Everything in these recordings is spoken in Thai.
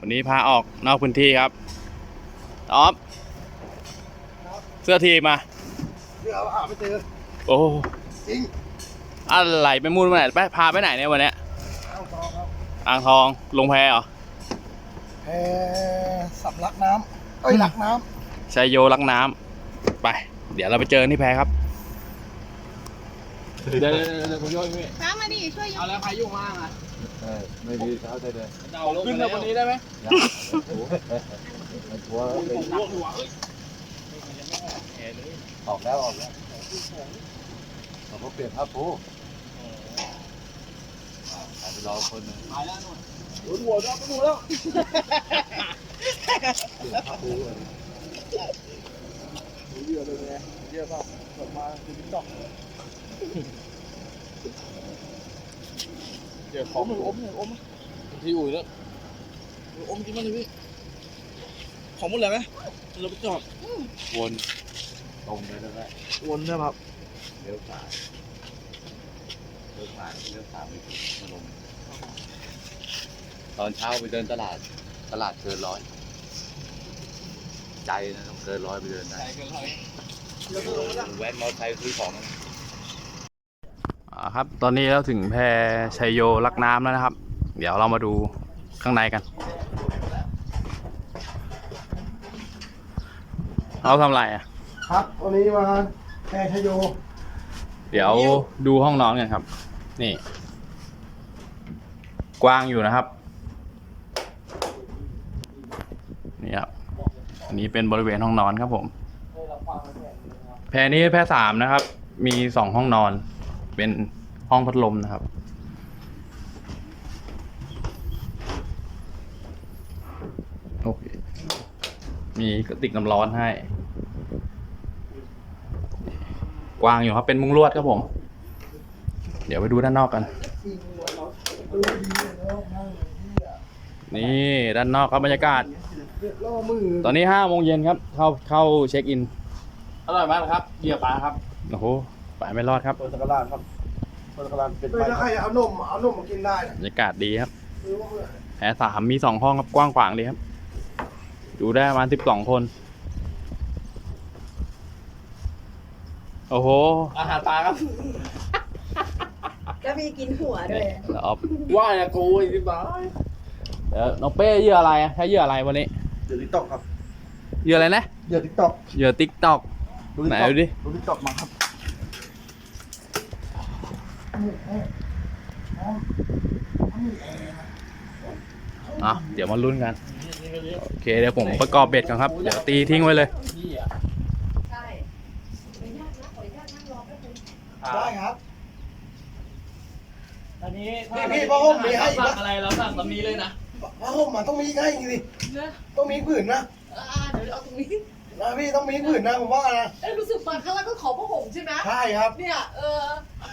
วันนี้พาออกนอกพื้นที่ครับออฟเสื้อทีมมาเดี๋ยวหาไม่เจอโอ้จริงอะไรไปมุ่นไปไหนไปพาไปไหนเนี่ยวันเนี้ยเอาต่อครับอ่างทองลงแพเหรอแพสับลักน้ำเอ้ยลักน้ชัยโยลักน้ำไป เดี๋ยวเราไปเจอที่แพครับเดี๋ยวเดี๋ยวเดี๋ยวผมโยนพี่น้ำมาดิช่วยยเอากแล้วพายุมาอะเออ ไม่มีเท้าใจเลยเอาขึ้นมาวันนี้ได้ไหมยังโอ้โหไม่กลัวผมผมร่วงหัวเฮ้ยออกแล้วออกแล้วเราก็เปลี่ยนผ้าปูอ่าไปรอคนหนึงตายแล้วนู่นำหัวหัวแล้วหัวแล้วเปลี่ยนผ้าปูเลยเยอะเลยไงเยอะมากกลับมาคือติ๊กต็อก เดี๋ยวของอมอมเลยอมที่อุ่ยแล้วอมกินมาเลยพี่ของหมดเลยไหมเราไปจอดวนตรงเลยแล้วก็วนนะครับเลี้ยวซ้ายเลี้ยวซ้ายเลี้ยวซ้ายไม่ถึงมาลงตอนเช้าไปเดินตลาด ตลาดเกินร้อย ใจนะต้องเกินร้อยไปเดินได้ใจเกินร้อยแว้นมอเตอร์ไซค์ซื้อของอ่า ครับ ตอนนี้เราถึงแพชัยโยลักน้ำแล้วนะครับ เดี๋ยวเรามาดูข้างในกัน เราทำอะไรอะ ครับ วันนี้มาแพชโย เดี๋ยวดูห้องนอนกันครับ นี่ กว้างอยู่นะครับ นี่ครับ อันนี้เป็นบริเวณห้องนอนครับผม แพรนี้แพรสามนะครับ มีสองห้องนอนเป็น ห้องพัดลมนะครับ โอเค มีกระติกน้ำร้อนให้ กว้างอยู่ครับเป็นมุ้งลวดครับผม เดี๋ยวไปดูด้านนอกกันดูดีแล้วนั่งที่อะนี่ด้านนอกครับบรรยากาศเรียบล่อมือตอนนี้ห้าโมงเย็นครับ เข้าเข้าเช็คอิน อร่อยมากครับเหยื่อปลาครับ โอ้โหปลาไม่รอดครับเปิดตะกร้าครับ เปิดตะกร้าเป็นไปถ้าใครเอานมเอานมมากินได้นะบรรยากาศดีครับซื้อมาเพื่อแพรสามมีสองห้องครับกว้างขวางดีครับ อยู่ได้ประมาณสิบสองคน โอ้โหอาหารปลาครับ ก็มีกินหัวด้วยแล้วเอาว่าอย่ากูไอ้พี่บ้าเดี๋ยวน้องเป้เหยื่ออะไรอะใช้เหยื่ออะไรวันนี้เดี๋ยวติ๊กต็อกครับเหยื่ออะไรนะเดี๋ยวติ๊กต็อกเหยื่อติ๊กตอกไหนดูดิดูติ๊กต็อกมาครับ อะเดี๋ยวมาลุ้นกัน โอเคเดี๋ยวผมประกอบเบ็ดกันครับ เดี๋ยวตีทิ้งไว้เลยใช่ไม่ยากนะขออนุญาตนั่งรอแป๊บนึงได้ครับอันนี้พี่พี่พ่อผมมีให้อีกสั่นะงอะไรเราสั่งตำนี้เลยนะผ้าห่มมันต้องมีให้สิเนอะต้องมีผืนนะอ่าเดี๋ยวเอาตรงนี้ นะพี่ต้องมีผืนนะผมว่านะเอ้ยรู้สึกมาข้างล่างก็ขอผ้าห่มใช่ไหมใช่ครับ เนี่ย เออ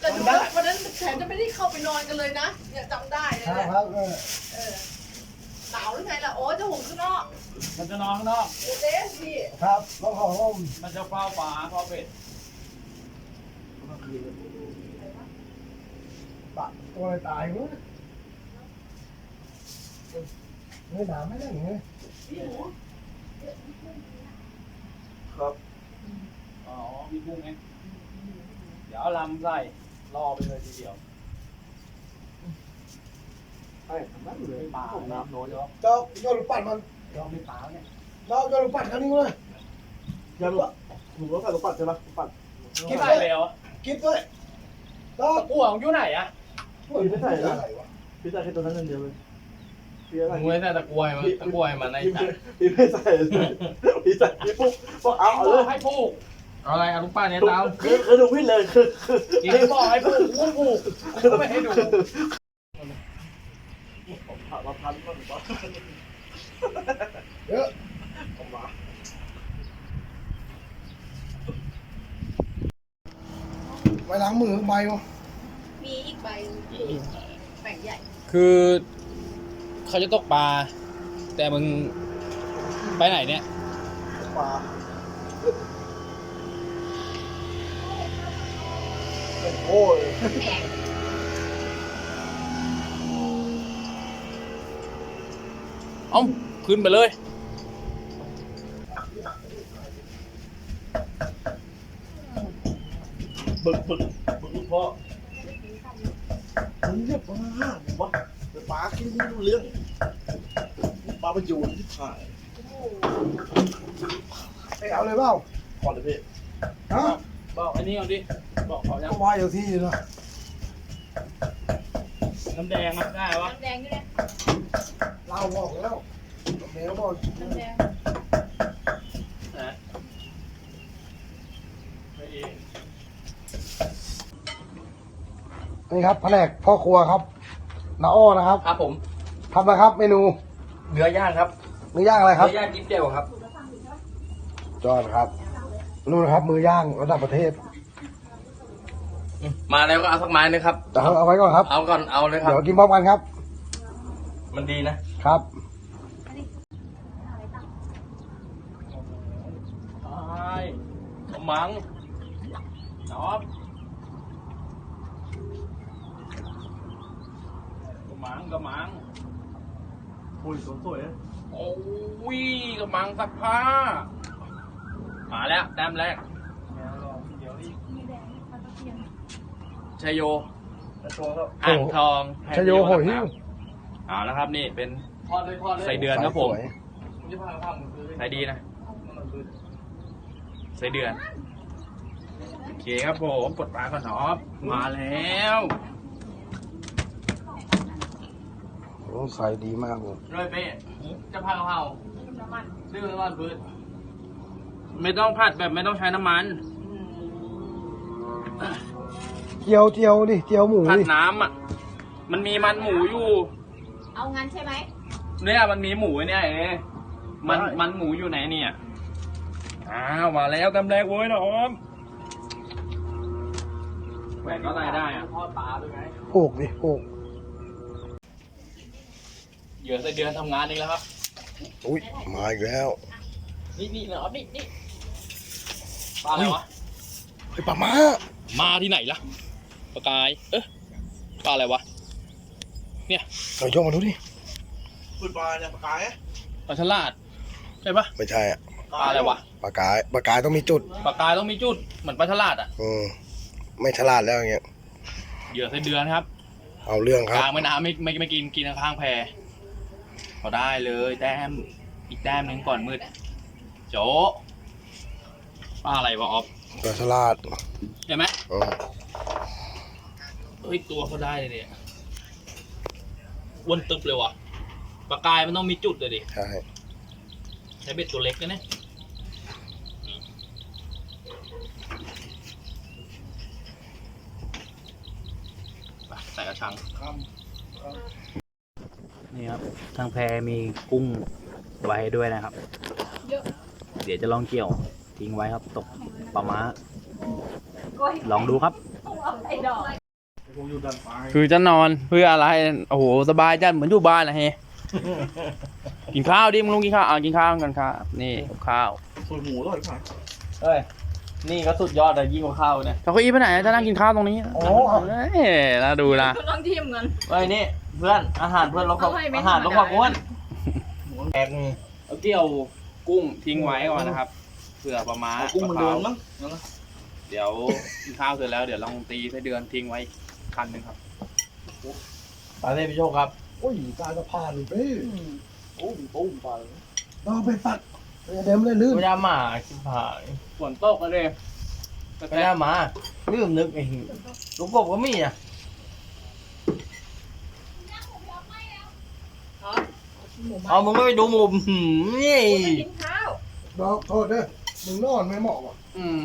แต่ดูว่าวันนั้นแขนจะไม่ได้เข้าไปนอนกันเลยนะ เนี่ยจำได้เลยใช่เนี่ยครับเออเออหนาวหรือไงล่ะ โอ้จะห่มข้างนอกมันจะนอนข้างนอก เดี๋ยวเจ๊พี่ ครับต้องขอห่มมันจะเฝ้าปลาเฝ้าเป็ดปะตัวอะไรตายวะเฮ้ยหนาวไม่ได้ไงพี่หมูครับ อ๋อ มีกุ้งไงเดี๋ยวเอาลำใส่รอไปเลยทีเดียวไอ้ทำนั่นเลยปลาน้ำน้อยเยอะเจ้าโยนลูกปัดมันยอมไม่ปลาเนี่ยเราโยนลูกปัดครั้งนี้เลยอย่าลูกหนูว่าใส่ลูกปัดใช่ไหมลูกปัดกินใส่ไปเหรอกิ๊บด้วยเราตะกั่วของอยู่ไหนอะพี่ไม่ใส่อะไรวะพี่ใส่แค่ตัวนั้นเดียวเลยพี่อะไรมึงไม่ใส่ตะกั่วมันตะกั่วมันในพี่ไม่ใส่พี่ใส่พี่ปุ๊บบอกเอาเอาเลยให้ผูก เอาอะไรเอาลูกป้าเนี่ยตามคือคือดูพี่เลยคือคือกินบอกให้ผูกกูผูกกูไม่ให้ดูมาพันก็ถูกปะเยอะผมมาไปล้างมือใบวะมีอีกใบหนึ่งแบ่งใหญ่ คือเขาจะตกปลา แต่มึงไปไหนเนี่ย ปลา โอ้ยเอาขึ้นไปเลยบึกบึกบึกพ่อมึงเนี่ยป้าผมวะเดี๋ยวป้าคิดไม่รู้เรื่องป้าไปโยนที่ถ่ายไปเอาเลยเปล่าก่อนเลยพี่ฮะ บอกอันนี้เอาดิ บอกเขายังก็ว่าอยู่ที่นะน้ำแดงอะได้ปะน้ำแดงด้วยนะเราบอกแล้วแมวบอกน้ำแดงไปเองนี่ครับแผนกพ่อครัวครับน้าอ้อนะครับครับผมทำอะไรครับเมนูเนื้อย่างครับเนื้อย่างอะไรครับเนื้อย่างจิ๊บเดียวครับจอดครับ นู่นครับ มือย่างระดับประเทศมาแล้วก็เอาสักไม้นึงครับ แต่เอาเอาไว้ก่อนครับ เอาก่อนเอาเลยครับ เดี๋ยวกินพร้อมกันครับ มันดีนะครับใช่กระมังจอบกระมังกระมังอุ้ยสวยโอ้ยกระมังซักผ้า มาแล้วแต้มแรกเดี๋ยวนี่ชัยโยจะโชว์แล้วอ่างทองแผ่นชโยเดีวโหหิ้วเอาแล้วครับนี่เป็นทอดเลยทอดเลยใส่เดือนครับผมสวยมึงจะพาข้ามมึงคือใส่ดีนะมันคือใส่เดือนโอเคครับผมปลดปลาก่อนเนาะมาแล้วโอ้ใส่ดีมากเลยด้วยเป้จะพากะเพราน้ำมันดื้อน้ำมันพืช ไม่ต้องผัดแบบไม่ต้องใช้น้ำมัน เจียวเจียวดิเจียวหมูผัดดิน้ำอะ มันมีมันหมูอยู่ เอางั้นใช่ไหมเนี่ยมันมีหมูเนี่ยเองมันมันหมูอยู่ไหนเนี่ยอ้าวมาแล้วตำแรกเว้ยน้องแหวนก็รายได้อะทอดปลาด้วยไงโอกดิโอกเหยื่อไส้เดือนทำงานอีกแล้วครับ อุ้ยมาอีกแล้ว นี่นี่เหรอนี่นี่ ปลาอะไรวะเฮ้ยปลามามาที่ไหนล่ะปลากาย เอ๊ะปลาอะไรวะ เนี่ยเอาโยกมาดูดิพูดปลาเนี่ยปลากายปลาฉลาด ใช่ปะไม่ใช่อะปลาอะไรวะปลากายปลากายต้องมีจุดปลากายต้องมีจุด เหมือนปลาฉลาดอะอืมไม่ฉลาดแล้วอย่างเงี้ยเหยื่อไส้เดือนครับ เอาเรื่องคกรับลางแม่น้ำไม่ไม่ไม่กินกินข้างๆแพพอได้เลยแต้มอีกแต้มหนึ่งก่อนมืด โจะ ปลาอะไรวะออฟปลาฉลาดเห็นไหมอืมเฮ้ยตัวเขาได้เลยเนี่ยอ้วนตึบเลยวะปลากายมันต้องมีจุดเลยดิใช่ใช้เบ็ดตัวเล็กนะเนี่ยไปใส่กระชังนี่ครับ ทางแพมีกุ้งไว้ด้วยนะครับเยอะเดี๋ยวจะลองเกี่ยว ทิ้งไว้ครับตกปลาม้า ลองดูครับไอ้ดอกผมอยู่ดันปลาคือจะนอนเพื่ออะไร โอ้โห สบายจัดเหมือนอยู่บ้านนะเฮ กินข้าวดิมึงลุงกินข้าวอ่ากินข้าวกันครับ นี่กับข้าวส่วนหมูอร่อยมากเฮ้ย นี่ก็สุดยอดเลยยิ่งกว่าข้าวเนี่ยเจ้าเก้าอี้ไปไหนจะนั่งกินข้าวตรงนี้โอ้เอ้ยน่าดูนะลองทิมกันเฮ้ยนี่เพื่อนอาหารเพื่อนลดความเอาให้ไม่อาหารลดความธรรมดาอ้วนแอกเอาเกี่ยวกุ้งทิ้งไว้ก่อนนะครับ เผื่อปลาม้ากุ้งมันเดินมั้งเดี๋ยวกินข้าวเสร็จแล้วเดี๋ยวลองตีไส้เดือนทิ้งไว้คันหนึ่งครับปลาเทพิโชคครับโอ้ยตายสะพานเลยเป้โอ้ยโอ้ยปลาเราไปปัดเดี๋ยวไม่ได้ลื่นไม่ได้มาชิบหายฝนตกเลยไม่ได้มาลืมนึกไอ้เหี้ยลูกกบก็มีอะหมูเอามึงไม่ไปดูหมุมหืมนี่ไม่กินข้าวบอกโทษเด้อ มึงนอนไม่เหมาะว่ะอืม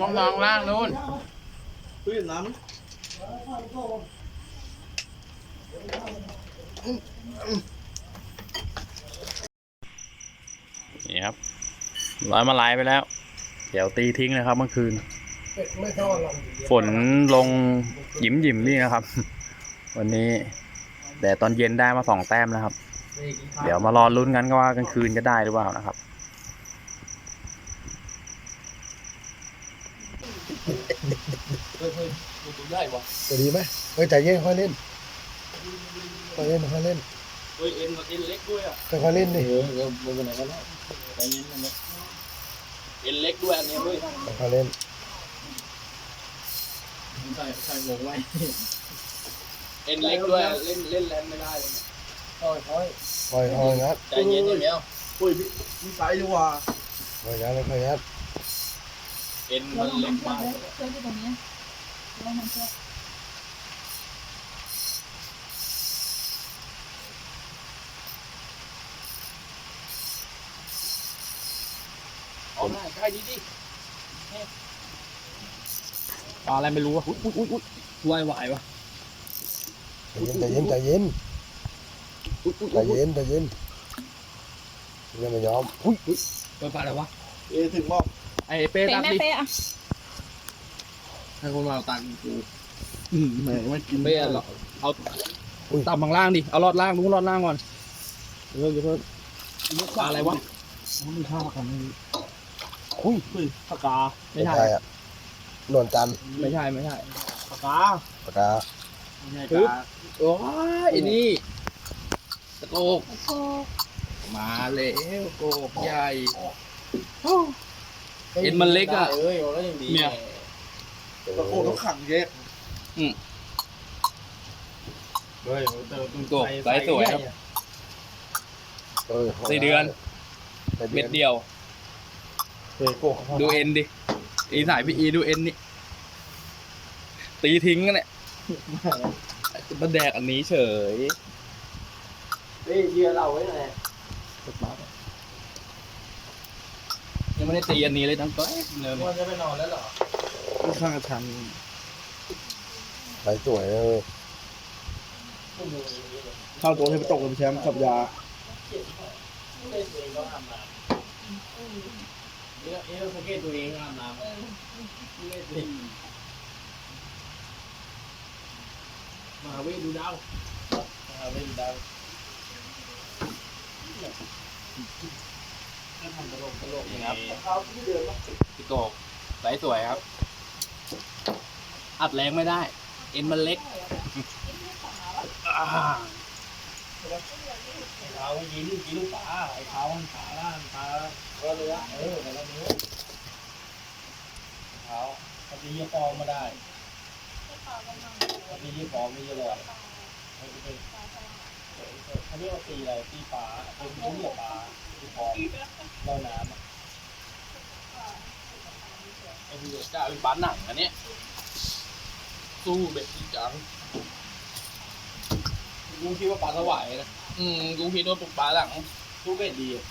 ลองลองล่างนู้นตื้นน้ำนี่ครับร้อยมาลายไปแล้ว เดี๋ยวตีทิ้งนะครับเมื่อคืนไม่ทอดหรอกฝนลงหยิมหยิมๆนี่นะครับ วันนี้แต่ตอนเย็นได้มาสองแต้มแล้วครับ เดี๋ยวมารอลุ้นกันก็ว่ากลางคืนจะได้หรือเปล่านะครับ จะดีไหมเฮ้ยใจเย็นค่อยเล่นค่อยเล่นค่อยเล่นเฮ้ยเอ็นเอ็นเล็กด้วยอะค่อยๆเล่นดิเออเออไม่เป็นไรก็ได้ใจเย็นกันนะเอ็นเล็กด้วยอันเนี้ยเว้ยค่อยๆเล่นใส่ใส่วงไว้เอ็นเล็กด้วยเล่นเล่นแรงไม่ได้เลยค่อยค่อยปล่อยคอยงัดใจเย็นอย่างเดียวอุ้ยพี่พี่ไปดีกว่าปล่อยงัดค่อยๆงัดเอ็นเรามันลงเล็กน้ำเชื่อมาก มเชื่อมที่ตรงนี้ลงน้ำเชื่อมเอาหน้าใกล้ดีดิปลาอะไรไม่รู้อะอุ้ยอุ้ยอุ้ยอุ้ยวายวายวะใจเย็นใจเย็นอุ้ยอุ้ยใจเย็นใจเย็นยังไม่ยอม อุ้ยปลาอะไรวะ เอถึงบอกไอ้เป้เป๊ะตักแม่ดิ เป๊ะอะ ให้คนมาเอาตังค์กูแหมไม่กินเป้หรอกเอาต่ำข้างล่างดิ เอารอดล่างนู้นรอดล่างก่อนเรื่องเพิ่มปลาอะไรวะไม่ข้าวกันไม่อุ้ยอุ้ยปากกาไม่ไม่ใช่ใช่อะนวลจันทร์ไม่ใช่ไม่ใช่ปากกาปากกาปึ๊บโอ้ยไอ้นี่ตะโกกโอ้โหมาแล้วโกกใหญ่ เอ็นมันเล็กอะเอ้ยมันก็ยังดีเนี่ย ตะโกนต้องขังแยกเฮ้ยมันเติมโกกสายสวยครับเออสี่เดือนเม็ดเดียวเออโกกดูเอ็นดิอีสายพี่อีดูเอ็นนี่ตีทิ้งกันเนี่ยจะมาแดกอันนี้เฉยเฮ้ยเบียร์เราไว้ไหนยังไม่ได้ตีอันนี้เลยทั้งตัวเนินมันจะไปนอนแล้วเหรอ ค่อนข้างจะชันใส่สวยเออเข้าตัวให้ไปตกกับแชมป์กับยาเล่นตัวเองก็อาบน้ำเอ๊ะเอ๊ะสังเกตตัวเองอาบน้ำเล่นดิมาเว้ยดูดาวมาเว้ยดูดาวทำตลกตลกอย่างนี้พี่โกกสายสวยครับ อัดแรงไม่ได้ เอ็นมันเล็กอ่าไอ้เท้ายินกินลูกปลาไอ้เท้ามันขาล่างปลาก็เนื้อเออแต่ละเนื้อเท้าปฏิยฟองมาได้ปฏิยฟองไม่เยอะเลยมันจะเป็นเขาเรียกว่าตีอะไรตีปลาเป็นตีเหยื่อปลาตีฟองลอยน้ำไอ้เหี้ยจ้าเป็นบ้านหนังอันเนี้ย สู้เบ็ดจริงจังลุงคิดว่าปลาสวายนะอืมกูคิดว่าปลุกปลาหลังทุกเบ็ดดีอะ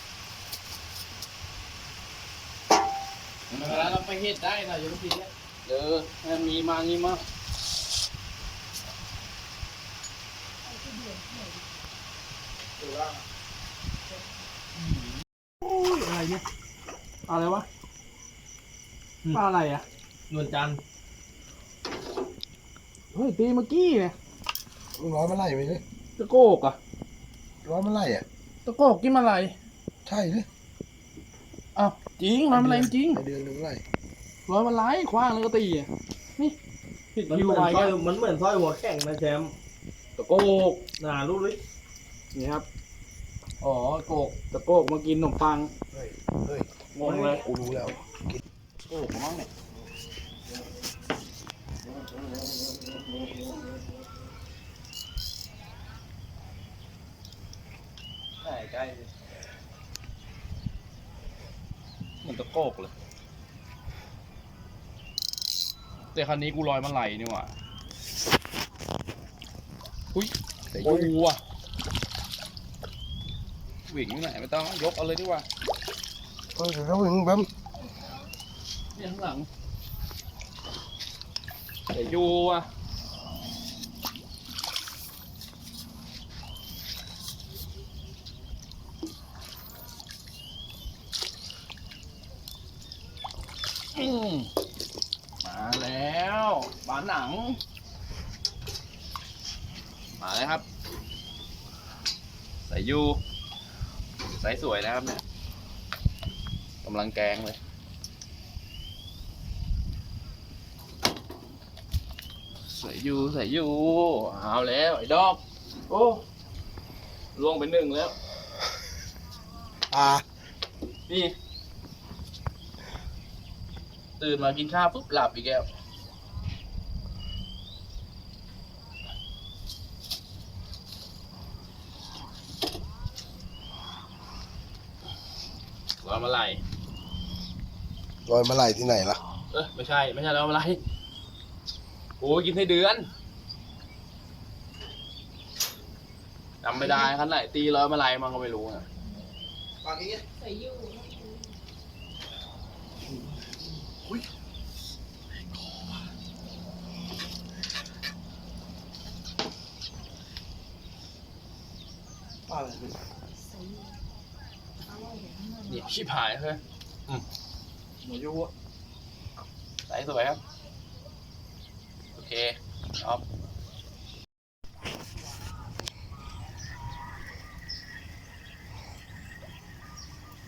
เวเวลาลาเราเราไปเฮ็ดได้นะอย่าไปกินเนี่ยเออให้มันมีมางี้มาอะไรเนี่ยอะไรวะปลาอะไรอะนวลจันทร์ เฮ้ยตีเมื่อกี้เนี่ยร้อยมันไล่ไปเลยตะโกกอะร้อยมันไล่อะ ตะโกกกินอะไรใช่เลยอ้าวจริงมันอะไรจริงไอเดือนหนึ่งไล่ร้อยมันไล่คว้างแล้วก็ตีอะนี่ผิดมันคิวเหมือนไปสร้อยอะมันเหมือนสร้อยหัวแข็งนะแชมป์ตะโกกน่ารู้เลยนี่ครับอ๋อโกกตะโกกมากินขนมปังเฮ้ยเฮ้ยงงเลยกูรู้แล้วโกกมั้งเนี่ย ใช่ใกล้เหมือนตะโกกเลย แต่คันนี้กูลอยมันไหลนี่หว่าอุ้ยแต่โอ้ยุ่งว่ะวิ่งอยู่ไหนไม่ต้องยกเอาเลยดีกว่าเฮ้ยเดี๋ยวเขาถึงแป๊บเนี่ยข้างหลังแต่อยูอะอืมมาแล้วบานหนัง มาแล้วครับ ใส่ยูใส่สวยนะครับเนี่ยกำลังแกงเลยใส่ยูใส่ยูเอาแล้วไอ้ดอกโอ้ล่วงไปหนึ่งแล้ว อ่า นี่ ตื่นมากินข้าวปุ๊บหลับอีกแล้ว ร้อนมาไหล ลอยมาไหลที่ไหนล่ะ เออไม่ใช่ไม่ใช่ร้อนมาไหลโอ้ยกินให้เดือนจำไม่ได้ขั้นไหนตีร้อยมาไหลมันก็ไม่รู้อะใส่ยูปลาอะไรพี่นี่ชิบหายเลย หมูยูอะใสสวยครับ โอเคครับ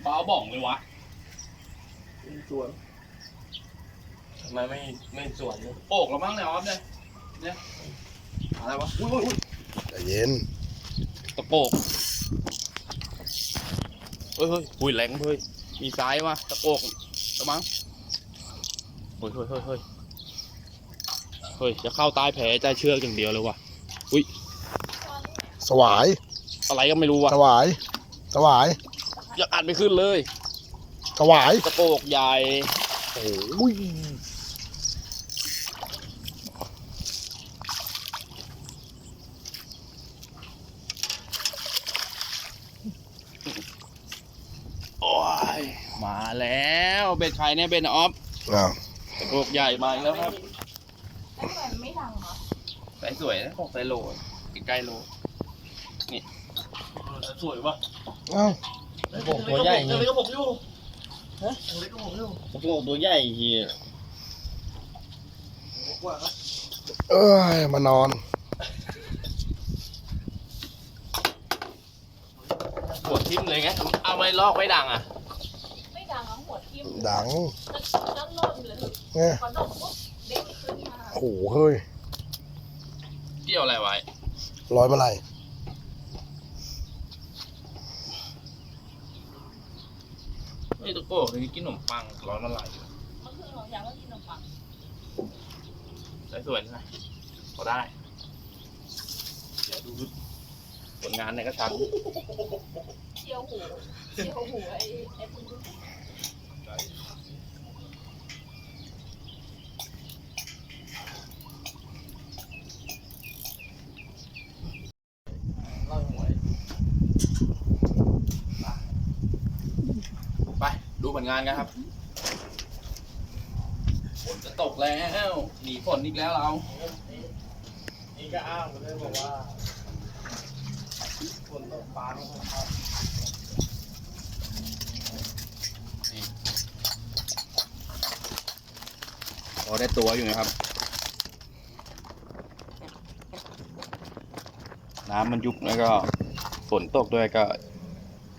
บ้าบ่องเลยวะสวนทำไมไม่ไม่สวนเนี่ยโอกแล้วมั้งเนี่ยออฟเนี่ยเนี่ยอะไรวะอุ้ยอุ้ยอุ้ยใจเย็นตะโปกเฮ้ยเฮ้ยหุยแรงเฮ้ยมีซ้ายวะตะโปก ตะมั้งเฮ้ยเฮ้ยเฮ้ยเฮ้ยเฮ้ยจะเข้าใต้แผลใจเชือกอย่างเดียวเลยวะสวาย อะไรก็ไม่รู้วะสวาย สวาย ยังอัดไม่ขึ้นเลย สวายตะโปกใหญ่ โอ้ย โอ้ย มาแล้วเบ็ดใครเนี่ยเบ็ดออฟอ้าวตะโปกใหญ่มาอีกแล้วครับไม่เหมือนไม่ดังเหรอสายสวยนะของสายโลใกล้ๆโลนี่สวยวะอ้าวตัวใหญ่เจอเลยก็ผมอยู่กระโปรงตัวใหญ่เฮียเอ้ยมานอนหัวทิ่มเลยไงเอาไว้ลอกไว้ดังอะ ไม่ดังเหรอหัวทิ่ม ดังแล้วล่นเลยเนี่ยพอดกปุ๊บเด้งขึ้นมาโอ้โหเฮ้ยเกี่ยวอะไรไว้ลอยมาไหลเฮ้ยตะโกกเลยกินขนมปังร้อนละลายอยู่เมื่อคืนของยางก็กินขนมปังสายสวยใช่ไหมพอได้ เดี๋ยวดูผลงานในกระชังเจียวหูเจียวหูไอ้ไอ้คุณเล่าหวย ไป ดูผลงานกันครับฝนจะตกแล้วหนีฝนอีกแล้วเรานี่ก็อ้างมาเลยบอกว่าฝนตกปลาต้องเข้า อได้ตัวอยู่นะครับ น้ำมันยุบแล้วก็ฝนตกด้วยก็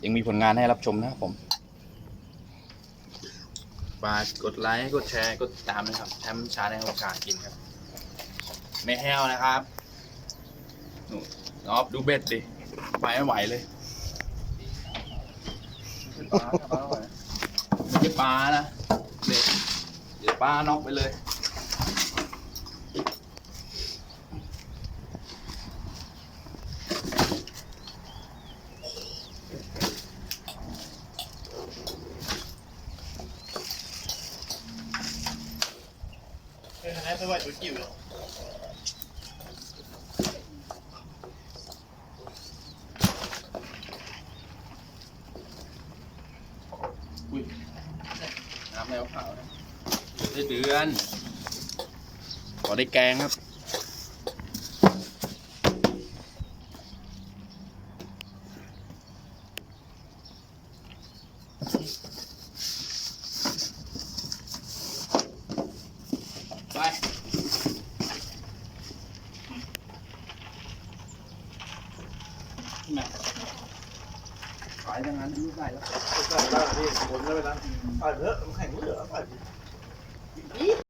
ยังมีผลงานให้รับชมนะครับผมฝากกดไลค์ กดแชร์ กดติดตามนะครับแชมป์ชาแนลชากินครับ ไม่แห้วนะครับหนูนอบดูเบ็ดดิไปไม่ไหวเลยไม่ใช่ปลานะเบ็ด เดี๋ยวปลาน็อกไปเลยเฮ้ยคะแนนไปไหวตัวจิ๋วเลยอุ้ยน้ำแมวขาวนะได้ เดือน ขอได้แกงครับ